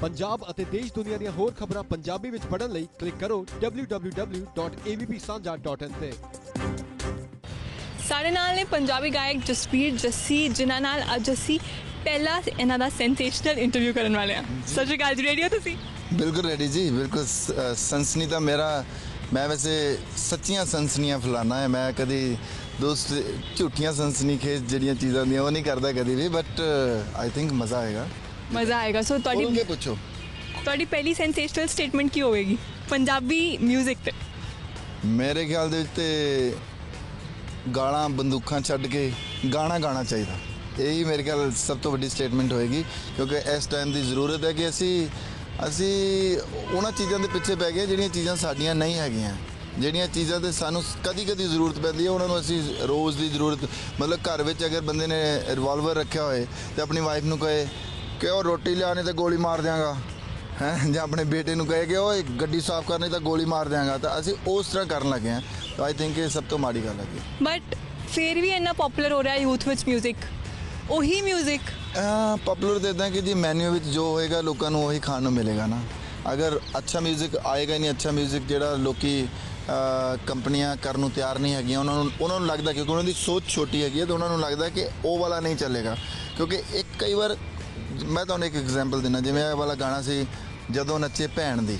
ਪੰਜਾਬ ਅਤੇ ਦੇਸ਼ ਦੁਨੀਆ ਦੀਆਂ ਹੋਰ ਖਬਰਾਂ ਪੰਜਾਬੀ ਵਿੱਚ ਪੜ੍ਹਨ ਲਈ ਕਲਿੱਕ ਕਰੋ www.avpsanja.in ਤੇ। ਸਾਡੇ ਨਾਲ ਨੇ ਪੰਜਾਬੀ ਗਾਇਕ ਜਸਪੀਰ ਜੱਸੀ ਜਿਨ੍ਹਾਂ ਨਾਲ ਅੱਜ ਅਸੀਂ ਪਹਿਲਾ ਇਹਨਾਂ ਦਾ ਸੈਂਸੇਸ਼ਨਲ ਇੰਟਰਵਿਊ ਕਰਨ ਵਾਲੇ ਹਾਂ। ਸਤਿ ਸ਼੍ਰੀ ਅਕਾਲ ਜੀ ਰੈਡੀ ਹੋ ਤੁਸੀਂ? ਬਿਲਕੁਲ ਰੈਡੀ ਜੀ ਬਿਲਕੁਲ ਸ- ਅ, ਸਨਸਨੀ ਤਾਂ ਮੇਰਾ ਮੈਂ ਵੈਸੇ ਸੱਚੀਆਂ ਸਨਸਨੀਆਂ ਫਲਾਣਾ ਹੈ। ਮੈਂ ਕਦੀ ਦੋਸਤ ਝੂਠੀਆਂ ਸਨਸਨੀ ਖੇਜ ਜਿਹੜੀਆਂ ਚੀਜ਼ਾਂ ਹੁੰਦੀਆਂ ਉਹ ਨਹੀਂ ਕਰਦਾ ਕਦੀ ਵੀ ਬਟ ਆਈ ਥਿੰਕ ਮਜ਼ਾ ਆਏਗਾ। ਮਜ਼ਾ ਆਏਗਾ ਸੋ ਉਹਨੂੰ ਤੁਹਾਡੀ ਕੀ ਪੁੱਛੋ ਤੁਹਾਡੀ ਪਹਿਲੀ ਸੈਂਸੇਸ਼ਨਲ ਸਟੇਟਮੈਂਟ ਕੀ ਹੋਵੇਗੀ ਪੰਜਾਬੀ 뮤직 ਤੇ ਮੇਰੇ ਖਿਆਲ ਦੇ ਵਿੱਚ ਤੇ ਗਾਲਾਂ ਬੰਦੂਕਾਂ ਛੱਡ ਕੇ ਗਾਣਾ ਗਾਣਾ ਚਾਹੀਦਾ ਇਹੀ ਮੇਰੇ ਖਿਆਲ ਸਭ ਤੋਂ ਵੱਡੀ ਸਟੇਟਮੈਂਟ ਹੋਏਗੀ ਕਿਉਂਕਿ ਇਸ ਟਾਈਮ ਦੀ ਜ਼ਰੂਰਤ ਹੈ ਕਿ ਅਸੀਂ ਅਸੀਂ ਉਹਨਾਂ ਚੀਜ਼ਾਂ ਦੇ ਪਿੱਛੇ ਪੈ ਗਏ ਜਿਹੜੀਆਂ ਚੀਜ਼ਾਂ ਸਾਡੀਆਂ ਨਹੀਂ ਹੈਗੀਆਂ ਜਿਹੜੀਆਂ ਚੀਜ਼ਾਂ ਤੇ ਸਾਨੂੰ ਕਦੀ ਕਦੀ ਜ਼ਰੂਰਤ ਪੈਂਦੀ ਹੈ ਉਹਨਾਂ ਨੂੰ ਅਸੀਂ ਰੋਜ਼ ਦੀ ਜ਼ਰੂਰਤ ਮਤਲਬ ਘਰ ਵਿੱਚ ਅਗਰ ਬੰਦੇ ਨੇ ਰਿਵਾਲਵਰ ਰੱਖਿਆ ਹੋਏ ਤੇ ਆਪਣੀ ਵਾਈਫ ਨੂੰ ਕਹੇ ਕਿ ਉਹ ਰੋਟੀ ਲਿਆਣੇ ਤੇ ਗੋਲੀ ਮਾਰ ਦਿਆਂਗਾ ਹੈ ਜਾਂ ਆਪਣੇ ਬੇਟੇ ਨੂੰ ਕਹੇ ਕਿ ਉਹ ਗੱਡੀ ਸਾਫ਼ ਕਰਨੀ ਤਾਂ ਗੋਲੀ ਮਾਰ ਦਿਆਂਗਾ ਤਾਂ ਅਸੀਂ ਉਸ ਤਰ੍ਹਾਂ ਕਰਨ ਲੱਗੇ ਹਾਂ ਤਾਂ ਆਈ ਥਿੰਕ ਇਹ ਸਭ ਤੋਂ ਮਾੜੀ ਗੱਲ ਹੈਗੀ ਬਟ ਫਿਰ ਵੀ ਇੰਨਾ ਪਪੂਲਰ ਹੋ ਰਿਹਾ ਯੂਥ ਵਿੱਚ 뮤직 ਉਹੀ 뮤직 ਪਪੂਲਰ ਤੇ ਇਦਾਂ ਕਿ ਜੀ ਮੈਨੂ ਵਿੱਚ ਜੋ ਹੋਏਗਾ ਲੋਕਾਂ ਨੂੰ ਉਹੀ ਖਾਣ ਨੂੰ ਮਿਲੇਗਾ ਨਾ ਅਗਰ ਅੱਛਾ 뮤직 ਆਏਗਾ ਹੀ ਨਹੀਂ ਅੱਛਾ 뮤직 ਜਿਹੜਾ ਲੋਕੀ ਅਹ, ਕੰਪਨੀਆਂ ਕਰਨ ਨੂੰ ਤਿਆਰ ਨਹੀਂ ਹੈਗੀਆਂ ਉਹਨਾਂ ਨੂੰ ਉਹਨਾਂ ਨੂੰ ਲੱਗਦਾ ਕਿਉਂਕਿ ਉਹਨਾਂ ਦੀ ਸੋਚ ਛੋਟੀ ਹੈਗੀ ਹੈ ਤਾਂ ਉਹਨਾਂ ਨੂੰ ਲੱਗਦਾ ਕਿ ਉਹ ਵਾਲਾ ਨਹੀਂ ਚੱਲੇਗਾ ਕਿਉਂਕਿ ਇੱਕ ਕਈ ਵਾਰ ਮੈਂ ਤੁਹਾਨੂੰ ਇੱਕ ਐਗਜ਼ਾਮਪਲ ਦਿੰਦਾ, ਜਿਵੇਂ ਇਹ ਵਾਲਾ ਗਾਣਾ ਸੀ, ਜਦੋਂ ਨੱਚੇ ਭੈਣ ਦੀ।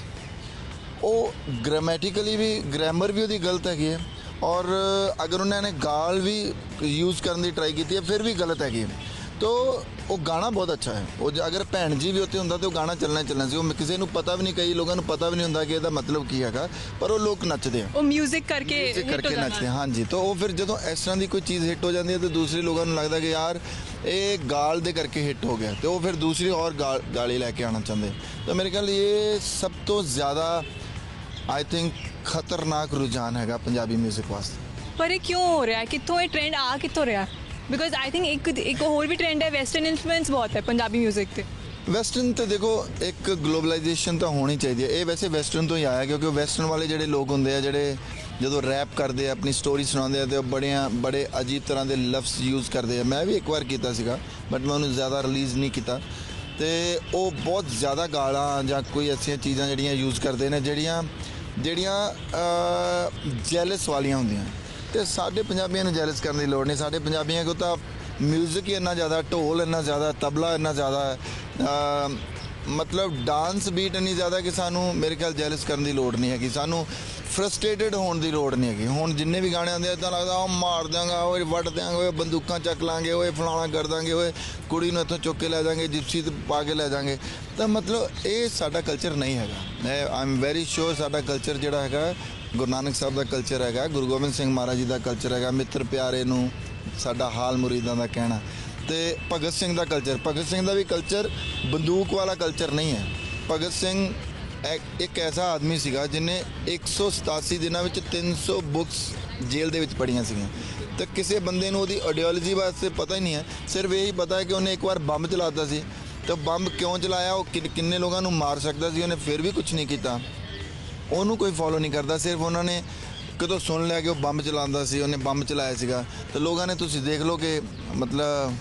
ਉਹ ਗ੍ਰਾਮੈਟਿਕਲੀ ਵੀ ਗ੍ਰਾਮਰ ਵੀ ਉਹਦੀ ਗਲਤ ਹੈਗੀ ਹੈ, ਔਰ ਅਗਰ ਉਹਨਾਂ ਨੇ ਗਾਲ ਵੀ ਯੂਜ਼ ਕਰਨ ਦੀ ਟਰਾਈ ਕੀਤੀ ਹੈ, ਫਿਰ ਵੀ ਗਲਤ ਹੈਗੀ ਹੈ। ਤੋ ਉਹ ਗਾਣਾ ਬਹੁਤ ਅੱਛਾ ਹੈ ਉਹ ਜੇ ਅਗਰ ਭੈਣ ਜੀ ਵੀ ਉੱਥੇ ਹੁੰਦਾ ਤੇ ਉਹ ਗਾਣਾ ਚੱਲਣਾ ਹੀ ਚੱਲਣਾ ਸੀ ਉਹ ਕਿਸੇ ਨੂੰ ਪਤਾ ਵੀ ਨਹੀਂ ਕਈ ਲੋਕਾਂ ਨੂੰ ਪਤਾ ਵੀ ਨਹੀਂ ਹੁੰਦਾ ਕਿ ਇਹਦਾ ਮਤਲਬ ਕੀ ਹੈਗਾ ਪਰ ਉਹ ਲੋਕ ਨੱਚਦੇ ਆ ਉਹ 뮤직 ਕਰਕੇ ਇਸੇ hit ਹੋ ਕਰਕੇ ਜਾਣਾ। ਨੱਚਦੇ ਹਾਂ, ਹਾਂਜੀ ਤਾਂ ਉਹ ਫਿਰ ਜਦੋਂ ਇਸ ਤਰ੍ਹਾਂ ਦੀ ਕੋਈ ਚੀਜ਼ ਹਿੱਟ ਹੋ ਜਾਂਦੀ ਹੈ ਤੇ ਦੂਸਰੇ ਲੋਕਾਂ ਨੂੰ ਲੱਗਦਾ ਕਿ ਯਾਰ ਇਹ ਗਾਲ ਦੇ ਕਰਕੇ ਹਿੱਟ ਹੋ ਗਿਆ ਤੇ ਉਹ ਫਿਰ ਦੂਸਰੀ ਔਰ ਗਾਲ- ਗਾਲੀ ਲੈ ਕੇ ਆਉਣਾ ਚਾਹੁੰਦੇ ਤਾਂ ਮੇਰੇ ਖਿਆਲ ਇਹ ਸਭ ਤੋਂ ਜ਼ਿਆਦਾ ਆਈ ਥਿੰਕ ਖਤਰਨਾਕ ਰੁਝਾਨ ਹੈਗਾ ਪੰਜਾਬੀ 뮤직 ਵਾਸਤੇ ਪਰ ਇਹ ਕਿਉਂ ਹੋ ਰਿਹਾ ਹੈ ਕਿੱਥੋਂ ਇਹ ਟ੍ਰੈਂਡ ਆ ਕਿੱਥੋਂ ਰਿਹਾ ਬਿਕੋਜ਼ ਆਈ ਥਿੰਕ ਇੱਕ ਇੱਕ ਹੋਰ ਵੀ ਟ੍ਰੈਂਡ ਹੈ ਵੈਸਟਰਨ ਇਨਫਲੂਐਂਸ ਬਹੁਤ ਹੈ ਪੰਜਾਬੀ 뮤직 ਤੇ ਵੈਸਟਰਨ ਤੇ ਦੇਖੋ ਇੱਕ ਗਲੋਬਲਾਈਜੇਸ਼ਨ ਤਾਂ ਹੋਣੀ ਚਾਹੀਦੀ ਹੈ ਇਹ ਵੈਸੇ ਵੈਸਟਰਨ ਤੋਂ ਹੀ ਆਇਆ ਕਿਉਂਕਿ ਵੈਸਟਰਨ ਵਾਲੇ ਜਿਹੜੇ ਲੋਕ ਹੁੰਦੇ ਆ ਜਿਹੜੇ ਜਦੋਂ ਰੈਪ ਕਰਦੇ ਆ ਆਪਣੀ ਸਟੋਰੀ ਸੁਣਾਉਂਦੇ ਆ ਤੇ ਉਹ ਬੜੀਆਂ ਬੜੇ ਅਜੀਬ ਤਰ੍ਹਾਂ ਦੇ ਲਫ਼ਜ਼ ਯੂਜ਼ ਕਰਦੇ ਆ ਮੈਂ ਵੀ ਇੱਕ ਵਾਰ ਕੀਤਾ ਸੀਗਾ ਬਟ ਮੈਂ ਉਹਨੂੰ ਜ਼ਿਆਦਾ ਰਿਲੀਜ਼ ਨਹੀਂ ਕੀਤਾ ਤੇ ਉਹ ਬਹੁਤ ਜ਼ਿਆਦਾ ਗਾਲਾਂ ਜਾਂ ਕੋਈ ਐਸੀਆਂ ਚੀਜ਼ਾਂ ਜਿਹੜੀਆਂ ਯੂਜ਼ ਕਰਦੇ ਨੇ ਜਿਹੜੀਆਂ ਜਿਹੜੀਆਂ ਜੈਲਸ ਵਾਲੀਆਂ ਹੁੰਦੀਆਂ ਤੇ ਸਾਡੇ ਪੰਜਾਬੀਆਂ ਨੂੰ ਜੈਲਸ ਕਰਨ ਦੀ ਲੋੜ ਨਹੀਂ। ਸਾਡੇ ਪੰਜਾਬੀਆਂ ਕੋਲ ਤਾਂ ਮਿਊਜ਼ਿਕ ਹੀ ਇੰਨਾ ਜ਼ਿਆਦਾ, ਢੋਲ ਇੰਨਾ ਜ਼ਿਆਦਾ, ਤਬਲਾ ਇੰਨਾ ਜ਼ਿਆਦਾ ਮਤਲਬ ਡਾਂਸ ਬੀਟ ਇੰਨੀ ਜ਼ਿਆਦਾ ਕਿ ਸਾਨੂੰ ਮੇਰੇ ਖਿਆਲ ਜੈਲਸ ਕਰਨ ਦੀ ਲੋੜ ਨਹੀਂ ਹੈਗੀ। ਸਾਨੂੰ ਫਰਸਟ੍ਰੇਟਡ ਹੋਣ ਦੀ ਲੋੜ ਨਹੀਂ ਹੈਗੀ। ਹੁਣ ਜਿੰਨੇ ਵੀ ਗਾਣੇ ਆਉਂਦੇ ਆ ਤਾਂ ਲੱਗਦਾ, ਉਹ ਮਾਰ ਦਿਆਂਗਾ, ਓਏ ਵੱਢ ਦਿਆਂਗੇ, ਓਏ ਬੰਦੂਕਾਂ ਚੱਕ ਲਾਂਗੇ, ਓਏ ਫਲਾਣਾ ਕਰ ਦਾਂਗੇ, ਓਏ ਕੁੜੀ ਨੂੰ ਇੱਥੋਂ ਚੁੱਕ ਕੇ ਲੈ ਜਾਾਂਗੇ ਜਿਪਸੀ ਤੇ ਪਾ ਕੇ ਲੈ ਜਾਾਂਗੇ। ਤਾਂ ਮਤਲਬ ਇਹ ਸਾਡਾ ਕਲਚਰ ਨਹੀਂ ਹੈਗਾ। ਮੈਂ ਆਈ ਐਮ ਵੈਰੀ ਸ਼ੋਰ ਸਾਡਾ ਕਲਚਰ ਜਿਹੜਾ ਹੈਗਾ, ਗੁਰੂ ਨਾਨਕ ਸਾਹਿਬ ਦਾ ਕਲਚਰ ਹੈਗਾ, ਗੁਰੂ ਗੋਬਿੰਦ ਸਿੰਘ ਮਹਾਰਾਜ ਜੀ ਦਾ ਕਲਚਰ ਹੈਗਾ, ਮਿੱਤਰ ਪਿਆਰੇ ਨੂੰ ਸਾਡਾ ਹਾਲ ਮੁਰੀਦਾਂ ਦਾ ਕਹਿਣਾ। ਤੇ ਭਗਤ ਸਿੰਘ ਦਾ ਕਲਚਰ ਭਗਤ ਸਿੰਘ ਦਾ ਵੀ ਕਲਚਰ ਬੰਦੂਕ ਵਾਲਾ ਕਲਚਰ ਨਹੀਂ ਹੈ। ਭਗਤ ਸਿੰਘ ਇੱਕ- ਇੱਕ ਐਸਾ ਆਦਮੀ ਸੀਗਾ ਜਿਨੇ 187 ਦਿਨਾਂ ਵਿੱਚ 300 ਬੁੱਕਸ ਜੇਲ੍ਹ ਦੇ ਵਿੱਚ ਪੜ੍ਹੀਆਂ ਸੀਗੀਆਂ। ਤਾਂ ਕਿਸੇ ਬੰਦੇ ਨੂੰ ਉਹਦੀ ਆਈਡੀਓਲੋਜੀ ਵਾਸਤੇ ਪਤਾ ਹੀ ਨਹੀਂ ਹੈ। ਸਿਰਫ ਇਹੀ ਪਤਾ ਹੈ ਕਿ ਉਹਨੇ ਇੱਕ ਵਾਰ ਬੰਬ ਚਲਾਤਾ ਸੀ। ਤਾਂ ਬੰਬ ਕਿਉਂ ਚਲਾਇਆ? ਉਹ ਕਿੰਨ- ਕਿੰਨੇ ਲੋਕਾਂ ਨੂੰ ਮਾਰ ਸਕਦਾ ਸੀ? ਉਹਨੇ ਫਿਰ ਵੀ ਕੁਝ ਨਹੀਂ ਕੀਤਾ। ਉਹਨੂੰ ਕੋਈ ਫੋਲੋ ਨਹੀਂ ਕਰਦਾ। ਸਿਰਫ ਉਹਨਾਂ ਨੇ ਕਦੋਂ ਸੁਣ ਲਿਆ ਕਿ ਉਹ ਬੰਬ ਚਲਾਉਂਦਾ ਸੀ। ਉਹਨੇ ਬੰਬ ਚਲਾਇਆ ਸੀਗਾ। ਤੇ ਲੋਕਾਂ ਨੇ ਤੁਸੀਂ ਦੇਖ ਲਓ ਕਿ ਮਤਲਬ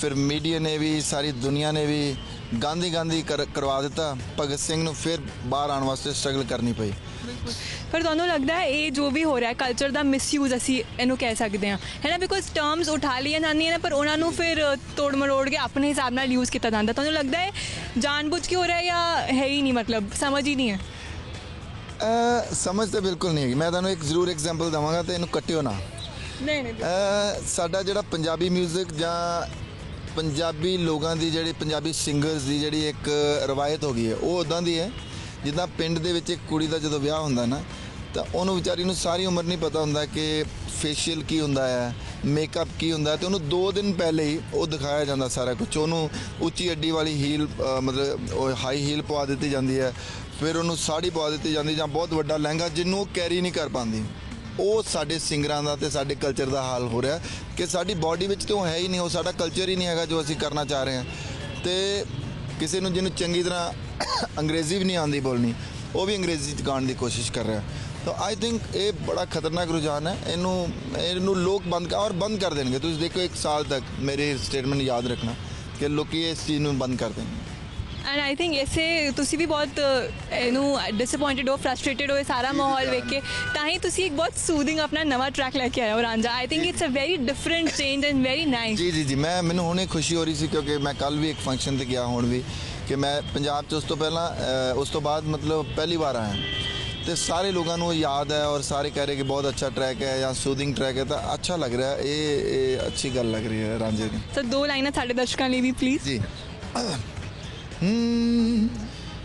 ਫਿਰ ਮੀਡੀਆ ਨੇ ਵੀ, ਸਾਰੀ ਦੁਨੀਆ ਨੇ ਵੀ ਗਾਂਧੀ ਗਾਂਧੀ ਕਰ- ਕਰਵਾ ਦਿੱਤਾ। ਭਗਤ ਸਿੰਘ ਨੂੰ ਫਿਰ ਬਾਹਰ ਆਉਣ ਵਾਸਤੇ ਸਟਰਗਲ ਕਰਨੀ ਪਈ। ਪਰ ਤੁਹਾਨੂੰ ਲੱਗਦਾ ਹੈ ਇਹ ਜੋ ਵੀ ਹੋ ਰਿਹਾ ਹੈ ਕਲਚਰ ਦਾ ਮਿਸਯੂਜ਼ ਅਸੀਂ ਇਹਨੂੰ ਕਹਿ ਸਕਦੇ ਹਾਂ। ਹੈ ਨਾ ਬਿਕੋਜ਼ ਟਰਮਸ ਉਠਾ ਲਈਆਂ ਜਾਂਦੀਆਂ ਨੇ ਪਰ ਉਹਨਾਂ ਨੂੰ ਫਿਰ ਤੋੜ ਮਰੋੜ ਕੇ ਆਪਣੇ ਹਿਸਾਬ ਨਾਲ ਯੂਜ਼ ਕੀਤਾ ਜਾਂਦਾ। ਤੁਹਾਨੂੰ ਲੱਗਦਾ ਹੈ ਜਾਣਬੁੱਝ ਕੇ ਹੋ ਰਿਹਾ ਜਾਂ ਹੈ ਹੀ ਨਹੀਂ ਮਤਲਬ? ਸਮਝ ਹੀ ਨਹੀਂ ਹੈ। ਸਮਝ ਤਾਂ ਬਿਲਕੁਲ ਨਹੀਂ ਹੈਗੀ। ਮੈਂ ਤੁਹਾਨੂੰ ਇੱਕ ਜ਼ਰੂਰ ਐਗਜ਼ਾਮਪਲ ਦਵਾਂਗਾ ਤੇ ਇਹਨੂੰ ਕੱਟਿਓ ਨਾ। ਨਹੀਂ ਨਹੀਂ ਸਾਡਾ ਜਿਹੜਾ ਪੰਜਾਬੀ 뮤직 ਜਾਂ ਪੰਜਾਬੀ ਲੋਕਾਂ ਦੀ ਜਿਹੜੀ ਪੰਜਾਬੀ ਸਿੰਗਰਸ ਦੀ ਜਿਹੜੀ ਇੱਕ ਰਵਾਇਤ ਹੋ ਗਈ ਹੈ, ਉਹ ਉਦਾਂ ਦੀ ਹੈ, ਜਿੱਦਾਂ ਪਿੰਡ ਦੇ ਵਿੱਚ ਇੱਕ ਕੁੜੀ ਦਾ ਜਦੋਂ ਵਿਆਹ ਹੁੰਦਾ ਨਾ, ਤਾਂ ਉਹਨੂੰ ਵਿਚਾਰੀ ਨੂੰ ਸਾਰੀ ਉਮਰ ਨਹੀਂ ਪਤਾ ਹੁੰਦਾ ਕਿ ਫੇਸ਼ੀਅਲ ਕੀ ਹੁੰਦਾ ਹੈ ਮੇਕਅਪ ਕੀ ਹੁੰਦਾ ਹੈ, ਤੇ ਉਹਨੂੰ 2 ਦਿਨ ਪਹਿਲੇ ਹੀ ਉਹ ਦਿਖਾਇਆ ਜਾਂਦਾ ਸਾਰਾ ਕੁਝ ਉਹਨੂੰ ਉੱਚੀ ਅੱਡੀ ਵਾਲੀ ਹੀਲ ਮਤਲਬ ਉਹ ਹਾਈ ਹੀਲ ਪਵਾ ਦਿੱਤੀ ਜਾਂਦੀ ਹੈ, ਫਿਰ ਉਹਨੂੰ ਸਾੜੀ ਪਵਾ ਦਿੱਤੀ ਜਾਂਦੀ ਜਾਂ ਬਹੁਤ ਵੱਡਾ ਲਹਿੰਗਾ, ਜਿਹਨੂੰ ਉਹ ਕੈਰੀ ਨਹੀਂ ਕਰ ਪਾਉਂਦੀ। ਉਹ ਸਾਡੇ ਸਿੰਗਰਾਂ ਦਾ ਤੇ ਸਾਡੇ ਕਲਚਰ ਦਾ ਹਾਲ ਹੋ ਰਿਹਾ ਕਿ ਸਾਡੀ ਬਾਡੀ ਵਿੱਚ ਤੇ ਉਹ ਹੈ ਹੀ ਨਹੀਂ, ਉਹ ਸਾਡਾ ਕਲਚਰ ਹੀ ਨਹੀਂ ਹੈਗਾ ਜੋ ਅਸੀਂ ਕਰਨਾ ਚਾਹ ਰਹੇ ਹਾਂ। ਤੇ ਕਿਸੇ ਨੂੰ ਜਿਹਨੂੰ ਚੰਗੀ ਤਰ੍ਹਾਂ ਅੰਗਰੇਜ਼ੀ ਵੀ ਨਹੀਂ ਆਉਂਦੀ ਬੋਲਣੀ, ਉਹ ਵੀ ਅੰਗਰੇਜ਼ੀ ਚ ਗਾਉਣ ਦੀ ਕੋਸ਼ਿਸ਼ ਕਰ ਰਿਹਾ। ਤਾਂ ਆਈ ਥਿੰਕ ਇਹ ਬੜਾ ਖਤਰਨਾਕ ਰੁਝਾਨ ਹੈ। ਇਹਨੂੰ ਇਹਨੂੰ ਲੋਕ ਬੰਦ ਕਰ ਔਰ ਬੰਦ ਕਰ ਦੇਣਗੇ। ਤੁਸੀਂ ਦੇਖੋ ਇੱਕ ਸਾਲ ਤੱਕ ਮੇਰੀ ਸਟੇਟਮੈਂਟ ਯਾਦ ਰੱਖਣਾ ਕਿ ਲੋਕੀ ਇਸ ਚੀਜ਼ ਨੂੰ ਬੰਦ ਕਰ ਦੇਣਗੇ। ਐਂਡ ਆਈ ਥਿੰਕ ਇਸੇ ਤੁਸੀਂ ਵੀ ਬਹੁਤ ਇਹਨੂੰ ਡਿਸਪਾਇੰਟਡ ਹੋ ਫਰਸਟ੍ਰੇਟਡ ਹੋ ਇਹ ਸਾਰਾ ਮਾਹੌਲ ਵੇਖ ਕੇ ਤਾਂ ਹੀ ਤੁਸੀਂ ਇੱਕ ਬਹੁਤ ਸੂਦਿੰਗ ਆਪਣਾ ਨਵਾਂ ਟਰੈਕ ਲੈ ਕੇ ਆਏ ਹੋ Ranjha I think it's a very different change and very nice ਜੀ ਜੀ ਜੀ ਮੈਂ ਮੈਨੂੰ ਹੁਣੇ ਖੁਸ਼ੀ ਹੋ ਰਹੀ ਸੀ ਕਿਉਂਕਿ ਮੈਂ ਕੱਲ ਵੀ ਇੱਕ ਫੰਕਸ਼ਨ ਤੇ ਗਿਆ ਹੁਣ ਵੀ ਕਿ ਮੈਂ ਪੰਜਾਬ 'ਚ ਉਸ ਤੋਂ ਪਹਿਲਾਂ ਉਸ ਤੋਂ ਬਾਅਦ ਮਤਲਬ ਪਹਿਲੀ ਵਾਰ ਆਇਆ ਤੇ ਸਾਰੇ ਲੋਕਾਂ ਨੂੰ ਯਾਦ ਹੈ ਔਰ ਸਾਰੇ ਕਹਿ ਰਹੇ ਕਿ ਬਹੁਤ ਅੱਛਾ ਟਰੈਕ ਹੈ ਜਾਂ ਸੂਦਿੰਗ ਟਰੈਕ ਹੈ ਤਾਂ ਅੱਛਾ ਲੱਗ ਰਿਹਾ। ਇਹ ਇਹ ਅੱਛੀ ਗੱਲ ਲੱਗ ਰਹੀ ਹੈ ਰਾਂਝੇ ਦੀ ਸੋ ਦੋ ਲਾਈਨਾਂ ਸਾਡੇ ਦਰਸ਼ਕਾਂ ਲਈ ਵੀ ਪਲੀਜ਼ ਜੀ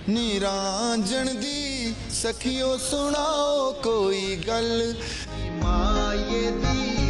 ਨਿਰਾਂਜਣ ਦੀ ਸਖਿਓ ਸੁਣਾਓ ਕੋਈ ਗੱਲ। ਮਾਏ ਦੀ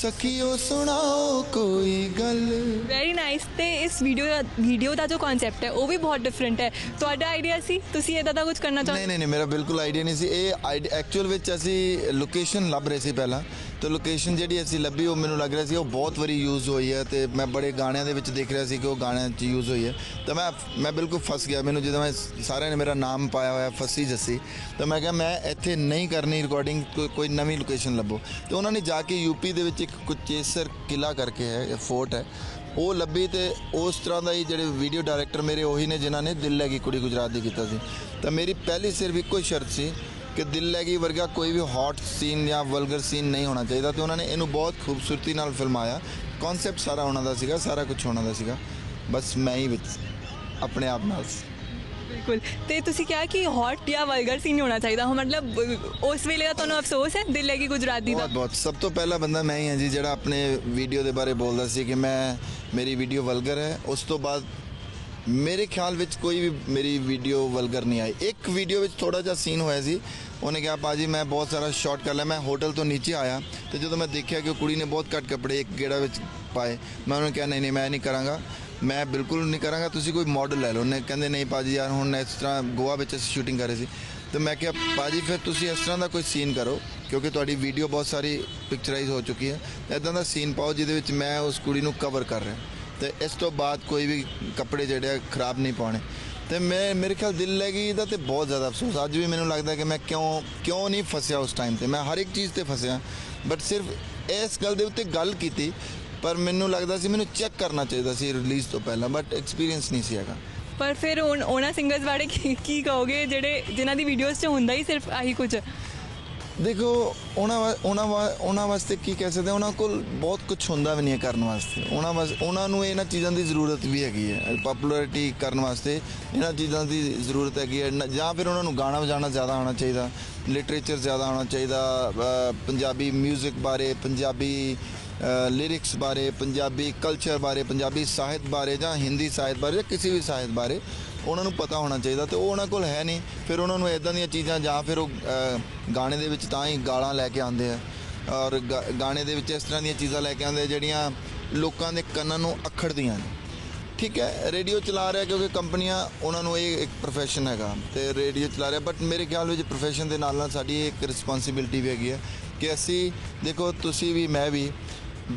ਸਖੀਓ ਸੁਣਾਓ ਕੋਈ ਗੱਲ ਵੈਰੀ ਨਾਈਸ ਤੇ ਇਸ ਵੀਡੀਓ ਦਾ ਵੀਡੀਓ ਦਾ ਜੋ ਕਨਸੈਪਟ ਹੈ ਉਹ ਵੀ ਬਹੁਤ ਡਿਫਰੈਂਟ ਹੈ ਤੁਹਾਡਾ ਆਈਡੀਆ ਸੀ ਤੁਸੀਂ ਇਦਾਂ ਦਾ ਕੁਝ ਕਰਨਾ ਨਹੀਂ ਚਾਹੁੰਦੇ ਨਹੀਂ ਨਹੀਂ ਮੇਰਾ ਬਿਲਕੁਲ ਆਈਡੀਆ ਨਹੀਂ ਸੀ ਇਹ ਐਕਚੁਅਲ ਵਿੱਚ ਅਸੀਂ ਲੋਕੇਸ਼ਨ ਲੱਭ ਰਹੇ ਸੀ ਪਹਿਲਾਂ ਤੇ ਲੋਕੇਸ਼ਨ ਜਿਹੜੀ ਅਸੀਂ ਲੱਭੀ, ਉਹ ਮੈਨੂੰ ਲੱਗ ਰਿਹਾ ਸੀ, ਉਹ ਬਹੁਤ ਵਾਰੀ ਯੂਜ਼ ਹੋਈ ਹੈ ਤੇ ਮੈਂ ਬੜੇ ਗਾਣਿਆਂ ਦੇ ਵਿੱਚ ਦੇਖ ਰਿਹਾ ਸੀ ਕਿ ਉਹ ਗਾਣਿਆਂ 'ਚ ਯੂਜ਼ ਹੋਈ ਹੈ। ਤਾਂ ਮੈਂ ਮੈਂ ਬਿਲਕੁਲ ਫਸ ਗਿਆ। ਮੈਨੂੰ ਜਦੋਂ ਮੈਂ ਸਾਰਿਆਂ ਨੇ ਮੇਰਾ ਨਾਮ ਪਾਇਆ ਹੋਇਆ, ਫਸੀ ਜੱਸੀ, ਤਾਂ ਮੈਂ ਕਿਹਾ, ਮੈਂ ਇੱਥੇ ਨਹੀਂ ਕਰਨੀ ਰਿਕਾਰਡਿੰਗ ਕੋਈ ਨਵੀਂ ਲੋਕੇਸ਼ਨ ਲੱਭੋ। ਤੇ ਉਹਨਾਂ ਨੇ ਜਾ ਕੇ ਯੂਪੀ ਦੇ ਵਿੱਚ ਇੱਕ ਕੁਚੇਸਰ ਕਿਲਾ ਕਰਕੇ ਹੈ ਫੋਰਟ ਹੈ। ਉਹ ਲੱਭੀ ਤੇ ਉਸ ਤਰ੍ਹਾਂ ਦਾ ਹੀ ਜਿਹੜੇ ਵੀਡੀਓ ਡਾਇਰੈਕਟਰ ਮੇਰੇ ਉਹੀ ਨੇ, ਜਿਨ੍ਹਾਂ ਨੇ ਦਿਲ ਲੈ ਗਈ ਕੁੜੀ ਗੁਜਰਾਤ ਦੀ ਕੀਤਾ ਸੀ। ਤਾਂ ਮੇਰੀ ਪਹਿਲੀ ਸਿਰਫ ਇੱਕੋ ਹੀ ਸ਼ਰਤ ਸੀ ਕਿ ਦਿਲ ਲੈ ਗਈ ਵਰਗਾ ਕੋਈ ਵੀ ਹੌਟ ਸੀਨ ਜਾਂ ਵਲਗਰ ਸੀਨ ਨਹੀਂ ਹੋਣਾ ਚਾਹੀਦਾ ਤੇ ਉਹਨਾਂ ਨੇ ਇਹਨੂੰ ਬਹੁਤ ਖੂਬਸੂਰਤੀ ਨਾਲ ਫਿਲਮਾਇਆ। ਕਨਸੈਪਟ ਸਾਰਾ ਉਹਨਾਂ ਦਾ ਸੀਗਾ ਸਾਰਾ ਕੁਝ ਉਹਨਾਂ ਦਾ ਸੀਗਾ। ਬਸ ਮੈਂ ਹੀ ਵਿੱਚ ਆਪਣੇ ਆਪ ਨਾਲ। ਬਿਲਕੁਲ। ਤੇ ਤੁਸੀਂ ਕਿਹਾ ਕਿ ਹੌਟ ਜਾਂ ਵਲਗਰ ਸੀ ਨਹੀਂ ਹੋਣਾ ਚਾਹੀਦਾ। ਹੋ ਮਤਲਬ ਉਸ ਵੇਲੇ ਦਾ ਤੁਹਾਨੂੰ ਅਫਸੋਸ ਹੈ ਦਿਲ ਲੱਗੀ ਗੁਜਰਾਤੀ ਦਾ? ਬਹੁਤ ਬਹੁਤ। ਸਭ ਤੋਂ ਪਹਿਲਾ ਬੰਦਾ ਮੈਂ ਹੀ ਹਾਂ ਜੀ ਜਿਹੜਾ ਆਪਣੇ ਵੀਡੀਓ ਦੇ ਬਾਰੇ ਬੋਲਦਾ ਸੀ ਕਿ ਮੈਂ ਮੇਰੀ ਵੀਡੀਓ ਵਲਗਰ ਹੈ। ਉਸ ਤੋਂ ਬਾਅਦ ਮੇਰੇ ਖਿਆਲ ਵਿੱਚ ਕੋਈ ਵੀ ਮੇਰੀ ਵੀਡੀਓ ਵਲਗਰ ਨਹੀਂ ਆਈ। ਇੱਕ ਵੀਡੀਓ ਵਿੱਚ ਥੋੜਾ ਜਿਹਾ ਸੀਨ ਹੋਇਆ ਸੀ। ਉਹਨੇ ਕਿਹਾ ਪਾਜੀ ਮੈਂ ਬਹੁਤ ਸਾਰਾ ਸ਼ਾਟ ਕਰ ਲਿਆ। ਮੈਂ ਹੋਟਲ ਤੋਂ ਨੀਚੇ ਆਇਆ ਤੇ ਜਦੋਂ ਮੈਂ ਦੇਖਿਆ ਕਿ ਉਹ ਕੁੜੀ ਨੇ ਬਹੁਤ ਘੱਟ ਕੱਪੜੇ ਇੱਕ ਗੇੜਾ ਵਿੱਚ ਪਾਏ, ਮੈਂ ਉਹਨੂੰ ਕਿਹਾ, ਨਹੀਂ ਨਹੀਂ, ਮੈਂ ਨਹੀਂ ਕਰਾਂਗਾ। ਮੈਂ ਬਿਲਕੁਲ ਨਹੀਂ ਕਰਾਂਗਾ। ਤੁਸੀਂ ਕੋਈ ਮਾਡਲ ਲੈ ਲਓ। ਉਹਨੇ ਕਹਿੰਦੇ, ਨਹੀਂ ਪਾਜੀ ਯਾਰ, ਹੁਣ ਇਸ ਤਰ੍ਹਾਂ ਗੋਆ ਵਿੱਚ ਅਸੀਂ ਸ਼ੂਟਿੰਗ ਕਰ ਰਹੇ ਸੀ। ਤੇ ਮੈਂ ਕਿਹਾ ਪਾਜੀ ਫਿਰ ਤੁਸੀਂ ਇਸ ਤਰ੍ਹਾਂ ਦਾ ਕੋਈ ਸੀਨ ਕਰੋ, ਕਿਉਂਕਿ ਤੁਹਾਡੀ ਵੀਡੀਓ ਬਹੁਤ ਸਾਰੀ ਪਿਕਚਰਾਈਜ਼ ਹੋ ਚੁੱਕੀ ਹੈ। ਇਦਾਂ ਦਾ ਸੀਨ ਪਾਓ ਜਿਹਦੇ ਵਿੱਚ ਮੈਂ ਉਸ ਕੁੜੀ ਨੂੰ ਕਵਰ ਕਰ ਰਿਹਾ। ਤੇ ਇਸ ਤੋਂ ਬਾਅਦ ਕੋਈ ਵੀ ਕੱਪੜੇ ਜਿਹੜੇ ਖਰਾਬ ਨਹੀਂ ਪਾਉਣੇ। ਤੇ ਮੈਂ, ਮੇਰੇ ਖਿਆਲ ਦਿਲ ਲੈ ਇਹਦਾ ਤੇ ਬਹੁਤ ਜ਼ਿਆਦਾ ਅਫਸੋਸ। ਅੱਜ ਵੀ ਮੈਨੂੰ ਲੱਗਦਾ ਕਿ ਮੈਂ ਕਿਉਂ ਕਿਉਂ ਨਹੀਂ ਫਸਿਆ ਉਸ ਟਾਈਮ ਤੇ। ਮੈਂ ਹਰ ਇੱਕ ਚੀਜ਼ ਤੇ ਫਸਿਆ। ਬਟ ਸਿਰਫ ਇਸ ਗੱਲ ਦੇ ਉੱਤੇ ਗੱਲ ਕੀਤੀ, ਪਰ ਮੈਨੂੰ ਲੱਗਦਾ ਸੀ ਮੈਨੂੰ ਚੈੱਕ ਕਰਨਾ ਚਾਹੀਦਾ ਸੀ ਰਿਲੀਜ਼ ਤੋਂ ਪਹਿਲਾਂ ਬਟ ਐਕਸਪੀਰੀਅੰਸ ਨਹੀਂ ਸੀ ਹੈਗਾ। ਪਰ ਫਿਰ ਹੁਣ ਉਹਨਾਂ ਸਿੰਗਰਸ ਬਾਰੇ ਕੀ ਕੀ ਕਹੋਗੇ ਜਿਹੜੇ, ਜਿਨ੍ਹਾਂ ਦੀ ਵੀਡੀਓਜ਼ 'ਚ ਹੁੰਦਾ ਹੀ ਸਿਰਫ ਆਹੀ ਕੁਝ? ਦੇਖੋ, ਉਹਨਾਂ ਵਾ- ਉਹਨਾਂ ਵਾ- ਉਹਨਾਂ ਵਾਸਤੇ ਕੀ ਕਹਿ ਸਕਦੇ ਉਹਨਾਂ ਕੋਲ ਬਹੁਤ ਕੁਝ ਹੁੰਦਾ ਵੀ ਨਹੀਂ ਹੈ ਕਰਨ ਵਾਸਤੇ। ਉਹਨਾਂ ਵਾਸ, ਉਹਨਾਂ ਨੂੰ ਇਹਨਾਂ ਚੀਜ਼ਾਂ ਦੀ ਜ਼ਰੂਰਤ ਵੀ ਹੈਗੀ ਹੈ ਪਪੂਲੈਰਿਟੀ ਕਰਨ ਵਾਸਤੇ ਇਹਨਾਂ ਚੀਜ਼ਾਂ ਦੀ ਜ਼ਰੂਰਤ ਹੈਗੀ ਹੈ। ਜਾਂ ਫਿਰ ਉਹਨਾਂ ਨੂੰ ਗਾਣਾ ਵਜਾਉਣਾ ਜ਼ਿਆਦਾ ਆਉਣਾ ਚਾਹੀਦਾ ਲਿਟਰੇਚਰ ਜ਼ਿਆਦਾ ਆਉਣਾ ਚਾਹੀਦਾ ਪੰਜਾਬੀ 뮤직 ਬਾਰੇ, ਪੰਜਾਬੀ ਲਿਰਿਕਸ ਬਾਰੇ, ਪੰਜਾਬੀ ਕਲਚਰ ਬਾਰੇ, ਪੰਜਾਬੀ ਸਾਹਿਤ ਬਾਰੇ ਜਾਂ ਹਿੰਦੀ ਸਾਹਿਤ ਬਾਰੇ ਜਾਂ ਕਿਸੇ ਵੀ ਸਾਹਿਤ ਬਾਰੇ ਉਹਨਾਂ ਨੂੰ ਪਤਾ ਹੋਣਾ ਚਾਹੀਦਾ ਤੇ ਉਹ ਉਹਨਾਂ ਕੋਲ ਹੈ ਨਹੀਂ। ਫਿਰ ਉਹਨਾਂ ਨੂੰ ਇਦਾਂ ਦੀਆਂ ਚੀਜ਼ਾਂ ਜਾਂ ਫਿਰ ਉਹ ਗਾਣੇ ਦੇ ਵਿੱਚ ਤਾਂ ਹੀ ਗਾਲਾਂ ਲੈ ਕੇ ਆਉਂਦੇ ਆ। ਔਰ ਗਾ- ਗਾਣੇ ਦੇ ਵਿੱਚ ਇਸ ਤਰ੍ਹਾਂ ਦੀਆਂ ਚੀਜ਼ਾਂ ਲੈ ਕੇ ਆਉਂਦੇ ਜਿਹੜੀਆਂ ਲੋਕਾਂ ਦੇ ਕੰਨਾਂ ਨੂੰ ਅਖੜਦੀਆਂ ਨੇ। ਠੀਕ ਹੈ, ਰੇਡੀਓ ਚਲਾ ਰਿਹਾ ਕਿਉਂਕਿ ਕੰਪਨੀਆਂ ਉਹਨਾਂ ਨੂੰ ਇਹ ਇੱਕ ਪ੍ਰੋਫੈਸ਼ਨ ਹੈਗਾ ਤੇ ਰੇਡੀਓ ਚਲਾ ਰਿਹਾ। ਬਟ ਮੇਰੇ ਖਿਆਲ ਵਿੱਚ ਪ੍ਰੋਫੈਸ਼ਨ ਦੇ ਨਾਲ ਨਾਲ ਸਾਡੀ ਇੱਕ ਰਿਸਪੌਂਸਿਬਿਲਟੀ ਵੀ ਹੈਗੀ ਹੈ ਕਿ ਅਸੀਂ, ਦੇਖੋ ਤੁਸੀਂ ਵੀ, ਮੈਂ ਵੀ,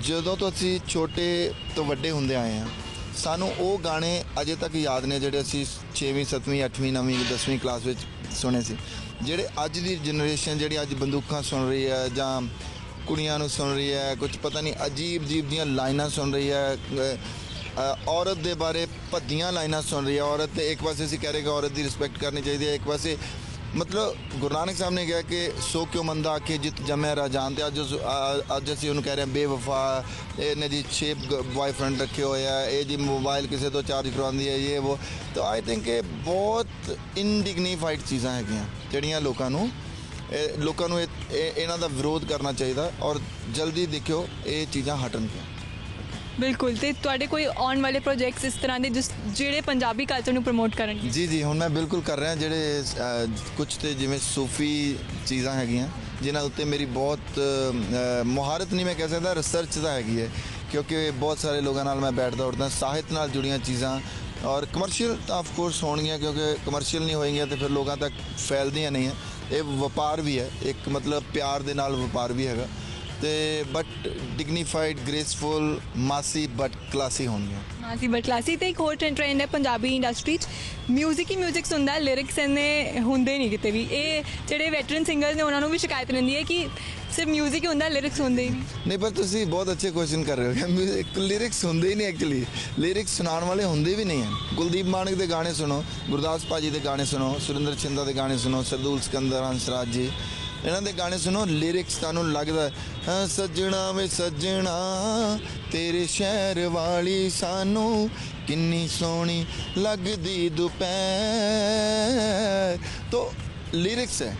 ਜਦੋਂ ਤੋਂ ਅਸੀਂ ਛੋਟੇ ਤੋਂ ਵੱਡੇ ਹੁੰਦੇ ਆਏ ਹਾਂ ਸਾਨੂੰ ਉਹ ਗਾਣੇ ਅਜੇ ਤੱਕ ਯਾਦ ਨੇ ਜਿਹੜੇ ਅਸੀਂ 6ਵੀਂ 7ਵੀਂ 8ਵੀਂ 9ਵੀਂ 10ਵੀਂ ਕਲਾਸ ਵਿੱਚ ਸੁਣੇ ਸੀ। ਜਿਹੜੇ ਅੱਜ ਦੀ ਜਨਰੇਸ਼ਨ ਜਿਹੜੀ ਅੱਜ ਬੰਦੂਕਾਂ ਸੁਣ ਰਹੀ ਹੈ ਜਾਂ ਕੁੜੀਆਂ ਨੂੰ ਸੁਣ ਰਹੀ ਹੈ ਕੁਝ ਪਤਾ ਨਹੀਂ ਅਜੀਬ ਅਜੀਬ ਦੀਆਂ ਲਾਈਨਾਂ ਸੁਣ ਰਹੀ ਹੈ ਔਰਤ ਦੇ ਬਾਰੇ ਭੱਦੀਆਂ ਲਾਈਨਾਂ ਸੁਣ ਰਹੀ ਹੈ। ਔਰਤ ਤੇ ਇੱਕ ਪਾਸੇ ਅਸੀਂ ਕਹਿ ਰਹੇ ਕਿ ਔਰਤ ਦੀ ਰਿਸਪੈਕਟ ਕਰਨੀ ਚਾਹੀਦੀ ਹੈ, ਇੱਕ ਪਾਸੇ ਮਤਲਬ ਗੁਰੂ ਨਾਨਕ ਸਾਹਿਬ ਨੇ ਕਿਹਾ ਕਿ ਸੋ ਕਿਉ ਮੰਦਾ ਆਖੇ ਜਿਤ ਜਮੈ ਰਾਜਾਨ ਤੇ ਅੱਜ ਉਸ- ਅੱਜ ਅਸੀਂ ਉਹਨੂੰ ਕਹਿ ਰਹੇ ਹਾਂ ਬੇਵਫਾ। ਇਹਨੇ ਜੀ ਛੇ ਬॉयਫ੍ਰੈਂਡ ਰੱਖੇ ਹੋਏ ਆ। ਇਹ ਜੀ ਮੋਬਾਈਲ ਕਿਸੇ ਤੋਂ ਚਾਰਜ ਕਰਵਾਉਂਦੀ ਹੈ ਇਹ ਉਹ ਤਾਂ ਆਈ ਥਿੰਕ ਇਹ ਬਹੁਤ ਇਨਡਿਗਨੀਫਾਈਡ ਚੀਜ਼ਾਂ ਹੈਗੀਆਂ, ਜਿਹੜੀਆਂ ਲੋਕਾਂ ਨੂੰ ਲੋਕਾਂ ਨੂੰ ਇਹ- ਇਹ- ਇਹਨਾਂ ਦਾ ਵਿਰੋਧ ਕਰਨਾ ਚਾਹੀਦਾ ਔਰ ਜਲਦੀ ਦੇਖਿਓ, ਇਹ ਚੀਜ਼ਾਂ ਹਟਣਗੀਆਂ। ਬਿਲਕੁਲ, ਤੇ ਤੁਹਾਡੇ ਕੋਈ ਆਉਣ ਵਾਲੇ ਪ੍ਰੋਜੈਕਟਸ ਇਸ ਤਰ੍ਹਾਂ ਦੇ ਜਿਸ, ਜਿਹੜੇ ਪੰਜਾਬੀ ਕਲਚਰ ਨੂੰ ਪ੍ਰਮੋਟ ਕਰਨਗੇ? ਜੀ ਜੀ, ਹੁਣ ਮੈਂ ਬਿਲਕੁਲ ਕਰ ਰਿਹਾ, ਜਿਹੜੇ ਕੁਝ ਤੇ ਜਿਵੇਂ ਸੂਫੀ ਚੀਜ਼ਾਂ ਹੈਗੀਆਂ, ਜਿਨ੍ਹਾਂ ਉੱਤੇ ਮੇਰੀ ਬਹੁਤ ਮੁਹਾਰਤ ਨਹੀਂ ਮੈਂ ਕਹਿ ਸਕਦਾ ਰਿਸਰਚ ਤਾਂ ਹੈਗੀ ਹੈ, ਕਿਉਂਕਿ ਬਹੁਤ ਸਾਰੇ ਲੋਕਾਂ ਨਾਲ ਮੈਂ ਬੈਠਦਾ ਉੱਠਦਾ, ਸਾਹਿਤ ਨਾਲ ਜੁੜੀਆਂ ਚੀਜ਼ਾਂ, ਔਰ ਕਮਰਸ਼ੀਅਲ ਤਾਂ ਆਫ ਕੋਰਸ ਹੋਣਗੀਆਂ, ਕਿਉਂਕਿ ਕਮਰਸ਼ੀਅਲ ਨਹੀਂ ਹੋਏਗੀਆਂ ਤੇ ਫਿਰ ਲੋਕਾਂ ਤੱਕ ਫੈਲਦੀਆਂ ਨਹੀਂ ਹੈ। ਇਹ ਵਪਾਰ ਵੀ ਹੈ, ਇੱਕ ਮਤਲਬ ਪਿਆਰ ਦੇ ਨਾਲ ਵਪਾਰ ਵੀ ਹੈਗਾ। ਤੇ ਬਟ ਡਿਗਨੀਫਾਈਡ ਗ੍ਰੇਸਫੁਲ ਮਾਸੀ ਬਟ ਕਲਾਸੀ ਹੋਣਗੀਆਂ ਮਾਸੀ ਬਟ ਕਲਾਸੀ ਤੇ ਇੱਕ ਹੋਰ ਟ੍ਰੈਂਡ ਹੈ ਪੰਜਾਬੀ ਇੰਡਸਟਰੀ 'ਚ 뮤직 ਹੀ 뮤직 ਸੁਣਦਾ ਲਿਰਿਕਸ ਇਹਨੇ ਹੁੰਦੇ ਨਹੀਂ ਕਿਤੇ ਵੀ ਇਹ ਜਿਹੜੇ ਵੈਟਰਨ ਸਿੰਗਰਸ ਨੇ ਉਹਨਾਂ ਨੂੰ ਵੀ ਸ਼ਿਕਾਇਤ ਰਹਿੰਦੀ ਹੈ ਕਿ ਸਿਰਫ 뮤직 ਹੀ ਹੁੰਦਾ ਲਿਰਿਕਸ ਹੁੰਦੇ ਹੀ ਨਹੀਂ ਨਹੀਂ ਪਰ ਤੁਸੀਂ ਬਹੁਤ ਅੱਛੇ ਕੁਐਸਚਨ ਕਰ ਰਹੇ ਹੋ ਇੱਕ ਲਿਰਿਕਸ ਹੁੰਦੇ ਹੀ ਨਹੀਂ ਐਕਚੁਅਲੀ ਲਿਰਿਕਸ ਸੁਣਾਉਣ ਵਾਲੇ ਹੁੰਦੇ ਵੀ ਨਹੀਂ ਹਨ ਕੁਲਦੀਪ ਮਾਨਕ ਦੇ ਗਾਣੇ ਸੁਣੋ ਗੁਰਦਾਸ ਭਾਜੀ ਦੇ ਗਾਣੇ ਸੁਣੋ ਸੁਰਿੰਦਰ ਚਿੰਦਾ ਦੇ ਗਾਣੇ ਸੁਣੋ ਸਰਦੂਲ ਸਿਕੰਦਰ ਹੰਸਰਾਜ ਜੀ ਇਹਨਾਂ ਦੇ ਗਾਣੇ ਸੁਣੋ ਲਿਰਿਕਸ ਤੁਹਾਨੂੰ ਲੱਗਦਾ ਹਾਂ। ਸੱਜਣਾ ਵੇ ਸੱਜਣਾ, ਤੇਰੇ ਸ਼ਹਿਰ ਵਾਲੀ ਸਾਨੂੰ ਕਿੰਨੀ ਸੋਹਣੀ ਲੱਗਦੀ ਦੁਪਹਿਰ। ਤੋਂ ਲਿਰਿਕਸ ਹੈ,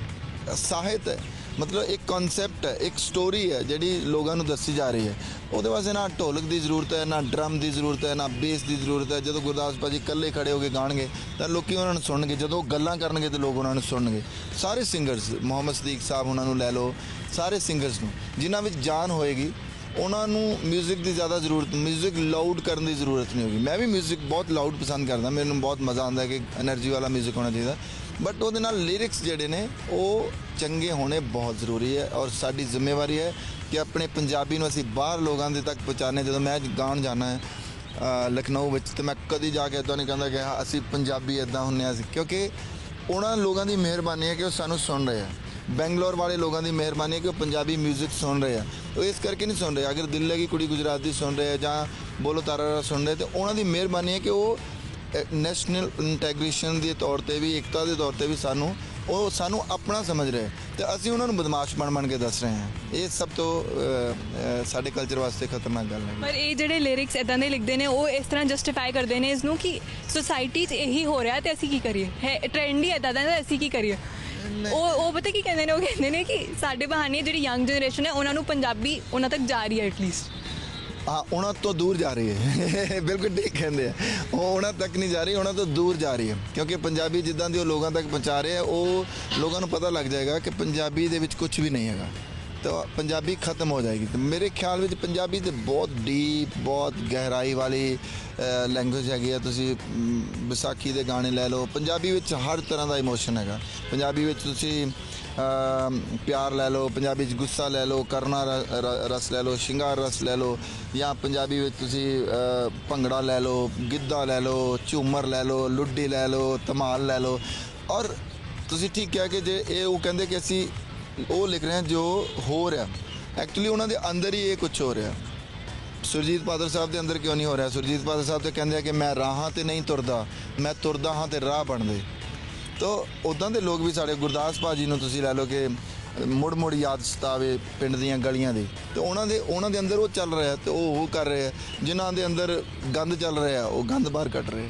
ਸਾਹਿਤ ਹੈ। ਮਤਲਬ ਇੱਕ ਕਨਸੈਪਟ ਹੈ, ਇੱਕ ਸਟੋਰੀ ਹੈ ਜਿਹੜੀ ਲੋਕਾਂ ਨੂੰ ਦੱਸੀ ਜਾ ਰਹੀ ਹੈ। ਉਹਦੇ ਵਾਸਤੇ ਨਾ ਢੋਲਕ ਦੀ ਜ਼ਰੂਰਤ ਹੈ, ਨਾ ਡਰਮ ਦੀ ਜ਼ਰੂਰਤ ਹੈ, ਨਾ ਬੇਸ ਦੀ ਜ਼ਰੂਰਤ ਹੈ। ਜਦੋਂ ਗੁਰਦਾਸ ਭਾਜੀ ਇਕੱਲੇ ਖੜੇ ਹੋ ਕੇ ਗਾਣਗੇ, ਤਾਂ ਲੋਕੀ ਉਹਨਾਂ ਨੂੰ ਸੁਣਨਗੇ। ਜਦੋਂ ਗੱਲਾਂ ਕਰਨਗੇ, ਤਾਂ ਲੋਕ ਉਹਨਾਂ ਨੂੰ ਸੁਣਨਗੇ। ਸਾਰੇ ਸਿੰਗਰਸ ਮੁਹੰਮਦ ਸਦੀਕ ਸਾਹਿਬ ਉਹਨਾਂ ਨੂੰ ਲੈ ਲਓ, ਸਾਰੇ ਸਿੰਗਰਸ ਨੂੰ, ਜਿਨ੍ਹਾਂ ਵਿੱਚ ਜਾਨ ਹੋਏਗੀ, ਉਹਨਾਂ ਨੂੰ 뮤직 ਦੀ ਜ਼ਿਆਦਾ ਜ਼ਰੂਰਤ 뮤직 ਲਾਊਡ ਕਰਨ ਦੀ ਜ਼ਰੂਰਤ ਨਹੀਂ ਹੋਗੀ ਮੈਂ ਵੀ 뮤직 ਬਹੁਤ ਲਾਊਡ ਪਸੰਦ ਕਰਦਾ, ਮੈਨੂੰ ਬਹੁਤ ਮਜ਼ਾ ਆਉਂਦਾ ਕਿ એનર્ਜੀ ਵਾਲਾ 뮤직 ਹੋਣਾ ਚਾਹੀਦਾ। ਬਟ ਉਹਦੇ ਨਾਲ ਲਿਰਿਕਸ ਜਿਹੜੇ ਨੇ ਉਹ ਚੰਗੇ ਹੋਣੇ ਬਹੁਤ ਜ਼ਰੂਰੀ ਹੈ ਔਰ ਸਾਡੀ ਜ਼ਿੰਮੇਵਾਰੀ ਹੈ ਕਿ ਆਪਣੇ ਪੰਜਾਬੀ ਨੂੰ ਅਸੀਂ ਬਾਹਰ ਲੋਕਾਂ ਦੇ ਤੱਕ ਪਹੁੰਚਾਣੇ ਜਦੋਂ ਮੈਂ ਗਾਣ ਜਾਣਾ ਹੈ ਲਖਨਊ ਵਿੱਚ ਤੇ ਮੈਂ ਕਦੀ ਜਾ ਕੇ ਇਦਾਂ ਨਹੀਂ ਕਹਿੰਦਾ ਕਿ ਹਾਂ, ਅਸੀਂ ਪੰਜਾਬੀ ਇਦਾਂ ਹੁੰਨੇ ਆ ਕਿਉਂਕਿ ਉਹਨਾਂ ਲੋਕਾਂ ਦੀ ਮਿਹਰਬਾਨੀ ਹੈ ਕਿ ਉਹ ਸਾਨੂੰ ਸੁਣ ਰਹੇ ਆ। ਬੈਂਗਲੌਰ ਵਾਲੇ ਲੋਕਾਂ ਦੀ ਮਿਹਰਬਾਨੀ ਹੈ ਕਿ ਉਹ ਪੰਜਾਬੀ 뮤직 ਸੁਣ ਰਹੇ ਆ। ਉਹ ਇਸ ਕਰਕੇ ਨਹੀਂ ਸੁਣ ਰਹੇ ਅਗਰ ਦਿੱਲੀ ਦੀ ਕੁੜੀ ਗੁਜਰਾਤੀ ਸੁਣ ਰਹੇ ਆ ਜਾਂ ਬੋਲੋ ਤਾਰਾ ਸੁਣ ਰਹੇ ਤੇ ਉਹਨਾਂ ਦੀ ਮਿਹਰਬਾਨੀ ਹੈ ਕਿ ਉਹ ਨੈਸ਼ਨਲ ਇੰਟੈਗ੍ਰੇਸ਼ਨ ਦੇ ਤੌਰ ਤੇ ਵੀ ਏਕਤਾ ਦੇ ਤੌਰ ਤੇ ਵੀ ਸਾਨੂੰ ਉਹ ਸਾਨੂੰ ਆਪਣਾ ਸਮਝ ਰਹੇ। ਤੇ ਅਸੀਂ ਉਹਨਾਂ ਨੂੰ ਬਦਮਾਸ਼ ਬਣ ਬਣ ਕੇ ਦੱਸ ਰਹੇ ਹਾਂ। ਇਹ ਸਭ ਤੋਂ ਸਾਡੇ ਕਲਚਰ ਵਾਸਤੇ ਖਤਰਨਾਕ ਗੱਲ ਹੈ। ਪਰ ਇਹ ਜਿਹੜੇ ਲਿਰਿਕਸ ਇਦਾਂ ਦੇ ਲਿਖਦੇ ਨੇ ਉਹ ਇਸ ਤਰ੍ਹਾਂ ਜਸਟੀਫਾਈ ਕਰਦੇ ਨੇ ਇਸ ਨੂੰ ਕਿ ਸੋਸਾਇਟੀ 'ਚ ਇਹੀ ਹੋ ਰਿਹਾ ਤੇ ਅਸੀਂ ਕੀ ਕਰੀਏ? ਹੈ ਟ੍ਰੈਂਡ ਹੀ ਇਦਾਂ ਦਾ ਅਸੀਂ ਕੀ ਕਰੀਏ? ਉਹ ਉਹ ਪਤਾ ਕੀ ਕਹਿੰਦੇ ਨੇ? ਉਹ ਕਹਿੰਦੇ ਨੇ ਕਿ ਸਾਡੇ ਬਹਾਨੇ ਜਿਹੜੀ ਯੰਗ ਜਨਰੇਸ਼ਨ ਹੈ ਉਹਨਾਂ ਨੂੰ ਪੰਜਾਬੀ ਉਹਨਾਂ ਤੱਕ ਜਾ ਰਹੀ ਹੈ ਐਟਲੀਸਟ ਹਾਂ ਉਹਨਾਂ ਤੋਂ ਦੂਰ ਜਾ ਰਹੀ ਹੈ। ਬਿਲਕੁਲ ਠੀਕ ਕਹਿੰਦੇ ਆ। ਉਹ ਉਹਨਾਂ ਤੱਕ ਨਹੀਂ ਜਾ ਰਹੀ, ਉਹਨਾਂ ਤੋਂ ਦੂਰ ਜਾ ਰਹੀ ਹੈ। ਕਿਉਂਕਿ ਪੰਜਾਬੀ ਜਿੱਦਾਂ ਦੀ ਉਹ ਲੋਕਾਂ ਤੱਕ ਪਹੁੰਚਾ ਰਹੇ ਆ, ਉਹ ਲੋਕਾਂ ਨੂੰ ਪਤਾ ਲੱਗ ਜਾਏਗਾ ਕਿ ਪੰਜਾਬੀ ਦੇ ਵਿੱਚ ਕੁਝ ਵੀ ਨਹੀਂ ਹੈਗਾ। ਤਾਂ ਪੰਜਾਬੀ ਖਤਮ ਹੋ ਜਾਏਗੀ। ਤੇ ਮੇਰੇ ਖਿਆਲ ਵਿੱਚ ਪੰਜਾਬੀ ਤੇ ਬਹੁਤ ਡੀਪ ਬਹੁਤ ਗਹਿਰਾਈ ਵਾਲੀ ਲੈਂਗੁਏਜ ਹੈਗੀ ਆ। ਤੁਸੀਂ ਵਿਸਾਖੀ ਦੇ ਗਾਣੇ ਲੈ ਲਓ। ਪੰਜਾਬੀ ਵਿੱਚ ਹਰ ਤਰ੍ਹਾਂ ਦਾ ਇਮੋਸ਼ਨ ਹੈਗਾ। ਪੰਜਾਬੀ ਵਿੱਚ ਤੁਸੀਂ ਪਿਆਰ ਲੈ ਲਓ, ਪੰਜਾਬੀ ਚ ਗੁੱਸਾ ਲੈ ਲਓ, ਕਰਨਾ ਰਸ ਲੈ ਲਓ, ਸ਼ਿੰਗਾਰ ਰਸ ਲੈ ਲਓ, ਜਾਂ ਪੰਜਾਬੀ ਵਿੱਚ ਤੁਸੀਂ ਭੰਗੜਾ ਲੈ ਲਓ, ਗਿੱਧਾ ਲੈ ਲਓ, ਝੂਮਰ ਲੈ ਲਓ, ਲੁੱਡੀ ਲੈ ਲਓ, ਧਮਾਲ ਲੈ ਲਓ। ਔਰ ਤੁਸੀਂ ਠੀਕ ਕਿਹਾ ਕਿ ਜੇ ਇਹ ਉਹ ਕਹਿੰਦੇ ਕਿ ਅਸੀਂ ਉਹ ਲਿਖ ਰਹੇ ਹਾਂ ਜੋ ਹੋ ਰਿਹਾ। ਐਕਚੁਅਲੀ ਉਹਨਾਂ ਦੇ ਅੰਦਰ ਹੀ ਇਹ ਕੁਝ ਹੋ ਰਿਹਾ। ਸੁਰਜੀਤ ਪਾਦਰ ਸਾਹਿਬ ਦੇ ਅੰਦਰ ਕਿਉਂ ਨਹੀਂ ਹੋ ਰਿਹਾ? ਸੁਰਜੀਤ ਪਾਦਰ ਸਾਹਿਬ ਤੇ ਕਹਿੰਦੇ ਆ ਕਿ ਮੈਂ ਰਾਹਾਂ ਤੇ ਨਹੀਂ ਤੁਰਦਾ, ਮੈਂ ਤੁਰਦਾ ਹਾਂ ਤੇ ਰਾਹ ਬਣਦੇ। ਤੋ ਉਦਾਂ ਦੇ ਲੋਕ ਵੀ ਸਾਡੇ ਗੁਰਦਾਸ ਭਾਜੀ ਨੂੰ ਤੁਸੀਂ ਲੈ ਲਓ ਕਿ ਮੁੜ ਮੁੜ ਯਾਦ ਸਤਾਵੇ ਪਿੰਡ ਦੀਆਂ ਗਲੀਆਂ ਦੀ। ਤੇ ਉਹਨਾਂ ਦੇ ਉਹਨਾਂ ਦੇ ਅੰਦਰ ਉਹ ਚੱਲ ਰਿਹਾ ਤੇ ਉਹ ਉਹ ਕਰ ਰਿਹਾ ਜਿਨ੍ਹਾਂ ਦੇ ਅੰਦਰ ਗੰਦ ਚੱਲ ਰਿਹਾ ਉਹ ਗੰਦ ਬਾਹਰ ਕੱਢ ਰਹੇ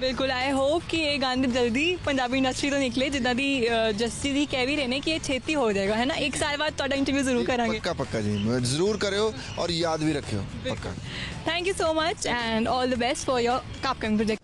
ਬਿਲਕੁਲ ਆਈ ਹੋਪ ਕਿ ਇਹ ਗੰਦ ਜਲਦੀ ਪੰਜਾਬੀ ਇੰਡਸਟਰੀ ਤੋਂ ਨਿਕਲੇ ਜਿੱਦਾਂ ਦੀ ਜਸਟੀ ਦੀ ਕਹਿ ਵੀ ਰਹੇ ਨੇ ਕਿ ਇਹ ਛੇਤੀ ਹੋ ਜਾਏਗਾ ਹੈ ਇੱਕ ਸਾਲ ਬਾਅਦ ਤੁਹਾਡਾ ਇੰਟਰਵਿਊ ਜ਼ਰੂਰ ਕਰਾਂਗੇ। ਪੱਕਾ ਪੱਕਾ ਜੀ। ਜ਼ਰੂਰ ਕਰਿਓ ਔਰ ਯਾਦ ਵੀ ਰੱਖਿਓ। ਪੱਕਾ। Thank you so much and all the best for your upcoming project